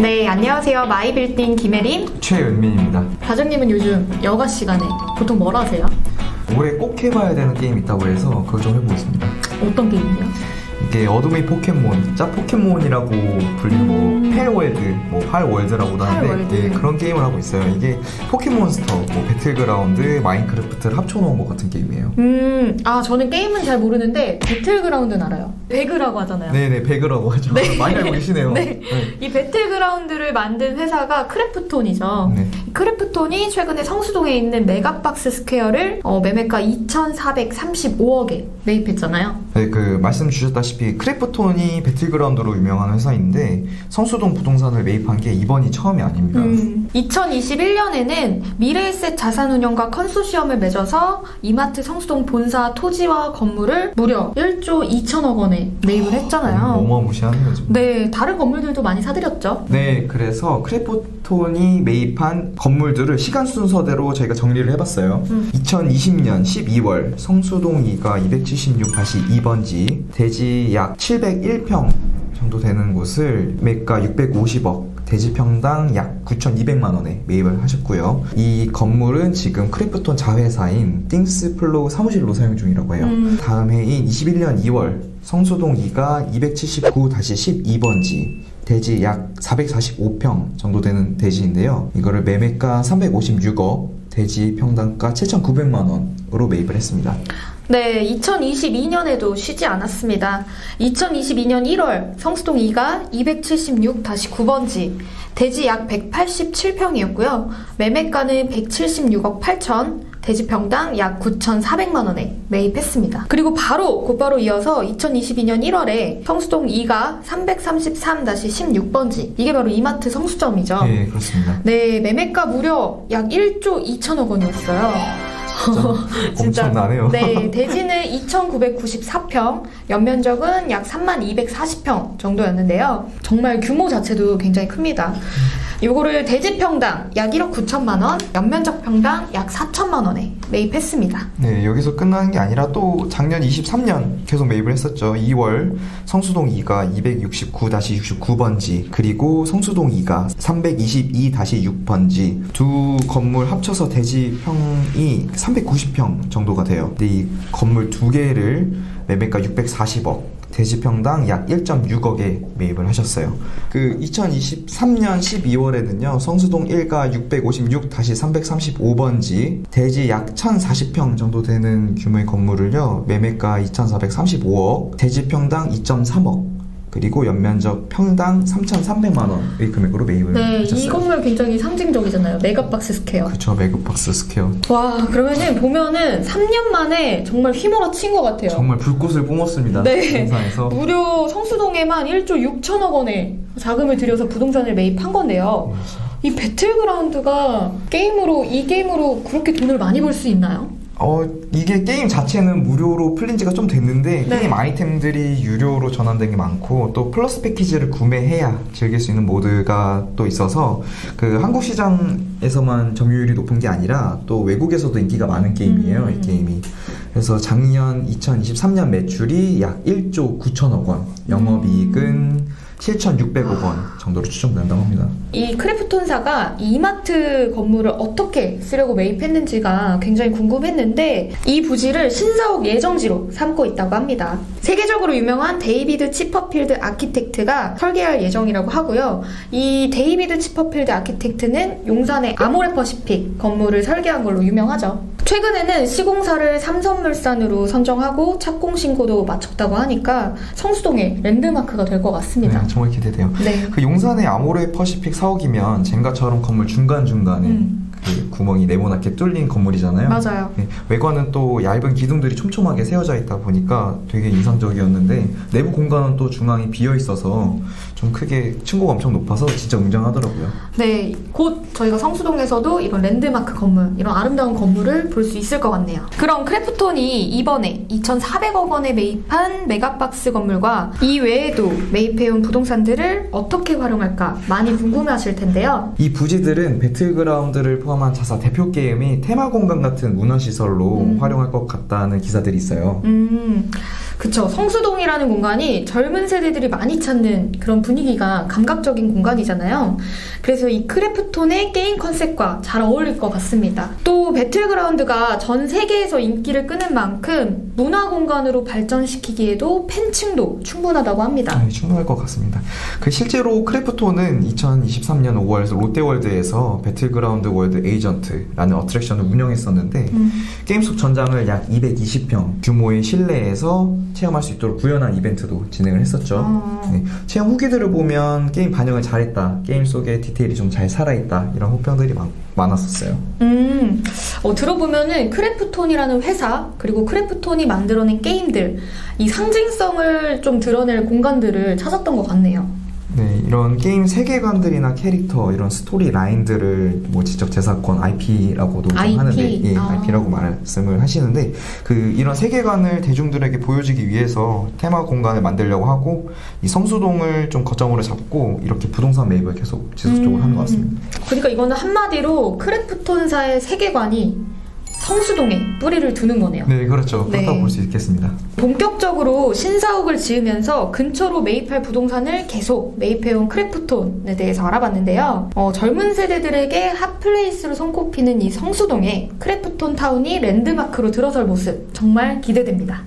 네, 안녕하세요. 마이빌딩 김혜림. 최은민입니다. 과장님은 요즘 여가 시간에 보통 뭘 하세요? 올해 꼭 해봐야 되는 게임 있다고 해서 그걸 좀 해보겠습니다. 어떤 게임이요? 이게 어둠의 포켓몬, 짜 포켓몬이라고 불리는 뭐 음. 펠월드, 뭐 팔월드라고도 하는데. 예, 그런 게임을 하고 있어요. 이게 포켓몬스터, 뭐 배틀그라운드, 마인크래프트를 합쳐놓은 것 같은 게임이에요. 음, 아, 저는 게임은 잘 모르는데, 배틀그라운드는 알아요. 배그라고 하잖아요. 네네, 배그라고 하죠. 네. 많이 알고 계시네요. 네. 이 배틀그라운드를 만든 회사가 크래프톤이죠. 네. 크래프톤이 최근에 성수동에 있는 메가박스 스퀘어를 어, 매매가 2,435억에 매입했잖아요. 네, 그 말씀 주셨다시피 크래프톤이 배틀그라운드로 유명한 회사인데 성수동 부동산을 매입한 게 이번이 처음이 아닙니다. 음, 2021년에는 미래에셋 자산운용과 컨소시엄을 맺어서 이마트 성수동 본사 토지와 건물을 무려 1조 2천억 원에 매입을 했잖아요. 어마무시하네요, 지금. 네, 다른 건물들도 많이 사들였죠. 네, 그래서 크래프톤이 매입한 건물들을 시간 순서대로 저희가 정리를 해봤어요. 음. 2020년 12월 성수동 2가 276-2번지 대지 약 701평 정도 되는 곳을 매가 650억 대지 평당 약 9,200만 원에 매입을 하셨고요. 이 건물은 지금 크래프톤 자회사인 띵스플로우 사무실로 사용 중이라고 해요. 음. 다음 해인 21년 2월 성수동 2가 279-12번지 대지 약 445평 정도 되는 대지인데요. 이거를 매매가 356억, 대지 평당가 7,900만 원으로 매입을 했습니다. 네, 2022년에도 쉬지 않았습니다. 2022년 1월 성수동 2가 276-9번지 대지 약 187평이었고요. 매매가는 176억 8천, 대지 평당 약 9,400만 원에 매입했습니다. 그리고 바로 곧바로 이어서 2022년 1월에 성수동 2가 333-16번지 이게 바로 이마트 성수점이죠. 네, 그렇습니다. 네, 매매가 무려 약 1조 2천억 원이었어요. 진짜 엄청나네요. 네, 대지는 2,994평, 연면적은 약 3,240평 정도였는데요. 정말 규모 자체도 굉장히 큽니다. 요거를 대지 평당 약 1억 9천만 원, 연면적 평당 약 4천만 원에 매입했습니다. 네, 여기서 끝나는 게 아니라 또 작년 23년 계속 매입을 했었죠. 2월 성수동 2가 269-69번지 그리고 성수동 2가 322-6번지 두 건물 합쳐서 대지평이 390평 정도가 돼요. 근데 이 건물 두 개를 매매가 640억 대지평당 약 1.6억에 매입을 하셨어요. 그 2023년 12월에는요, 성수동 1가 656-335번지, 대지 약 1,040평 정도 되는 규모의 건물을요, 매매가 2,435억, 대지평당 2.3억, 그리고 연면적 평당 3,300만 원의 금액으로 매입을 네, 하셨어요. 이 건물 굉장히 상징적이잖아요. 메가박스 스퀘어. 그쵸, 매급박스 스퀘어. 와, 그러면은 보면은 3년 만에 정말 휘몰아친 것 같아요. 정말 불꽃을 뿜었습니다. 네. 부동산에서. 무려 성수동에만 1조 6천억 원의 자금을 들여서 부동산을 매입한 건데요. 이 배틀그라운드가 게임으로 이 게임으로 그렇게 돈을 많이 벌 수 있나요? 어, 이게 게임 자체는 무료로 풀린 지가 좀 됐는데, 네. 게임 아이템들이 유료로 전환된 게 많고, 또 플러스 패키지를 구매해야 즐길 수 있는 모드가 또 있어서, 그 한국 시장에서만 점유율이 높은 게 아니라, 또 외국에서도 인기가 많은 게임이에요, 음. 이 게임이. 그래서 작년 2023년 매출이 약 1조 9천억 원, 영업이익은 7,600억 원 정도로 추정된다고 합니다. 이 크래프톤사가 이 이마트 건물을 어떻게 쓰려고 매입했는지가 굉장히 궁금했는데 이 부지를 신사옥 예정지로 삼고 있다고 합니다. 세계적으로 유명한 데이비드 치퍼필드 아키텍트가 설계할 예정이라고 하고요. 이 데이비드 치퍼필드 아키텍트는 용산의 아모레 퍼시픽 건물을 설계한 걸로 유명하죠. 최근에는 시공사를 삼성물산으로 선정하고 착공 신고도 마쳤다고 하니까 성수동의 랜드마크가 될 것 같습니다. 네, 정말 기대돼요. 네. 그 용산의 아모레 퍼시픽 사옥이면 젠가처럼 건물 중간중간에 음. 그 구멍이 네모나게 뚫린 건물이잖아요. 맞아요. 네, 외관은 또 얇은 기둥들이 촘촘하게 세워져 있다 보니까 되게 인상적이었는데 내부 공간은 또 중앙이 비어 있어서 좀 크게 층고가 엄청 높아서 진짜 웅장하더라고요. 네, 곧 저희가 성수동에서도 이런 랜드마크 건물, 이런 아름다운 건물을 볼 수 있을 것 같네요. 그럼 크래프톤이 이번에 2,400억 원에 매입한 메가박스 건물과 이 외에도 매입해온 부동산들을 어떻게 활용할까 많이 궁금해하실 텐데요. 이 부지들은 배틀그라운드를 포함 한 자사 대표 게임이 테마 공간 같은 문화시설로 음. 활용할 것 같다는 기사들이 있어요. 음, 그쵸. 성수동이라는 공간이 젊은 세대들이 많이 찾는 그런 분위기가 감각적인 공간이잖아요. 그래서 이 크래프톤의 게임 컨셉과 잘 어울릴 것 같습니다. 또 배틀그라운드가 전 세계에서 인기를 끄는 만큼 문화 공간으로 발전시키기에도 팬층도 충분하다고 합니다. 네, 충분할 것 같습니다. 그 실제로 크래프톤은 2023년 5월 롯데월드에서 배틀그라운드 월드 에이전트라는 어트랙션을 운영했었는데 음. 게임 속 전장을 약 220평 규모의 실내에서 체험할 수 있도록 구현한 이벤트도 진행을 했었죠. 아. 네, 체험 후기들을 보면 게임 반영을 잘했다, 게임 속의 디테일이 좀 잘 살아있다 이런 호평들이 많, 많았었어요. 음, 어, 들어보면은 크래프톤이라는 회사, 그리고 크래프톤이 만들어낸 게임들, 이 상징성을 좀 드러낼 공간들을 찾았던 것 같네요. 네, 이런 게임 세계관들이나 캐릭터, 이런 스토리 라인들을 뭐 지적 재산권 IP라고도 좀 IP? 하는데, 예, 아. IP라고 말씀을 하시는데, 그 이런 세계관을 대중들에게 보여주기 위해서 테마 공간을 만들려고 하고, 이 성수동을 좀 거점으로 잡고 이렇게 부동산 매입을 계속 지속적으로 음. 하는 것 같습니다. 그러니까 이거는 한마디로 크래프톤사의 세계관이 성수동에 뿌리를 두는 거네요. 네, 그렇죠. 그렇다고 네. 볼수 있겠습니다. 본격적으로 신사옥을 지으면서 근처로 매입할 부동산을 계속 매입해온 크래프톤에 대해서 알아봤는데요. 어, 젊은 세대들에게 핫플레이스로 손꼽히는 이 성수동에 크래프톤 타운이 랜드마크로 들어설 모습 정말 기대됩니다.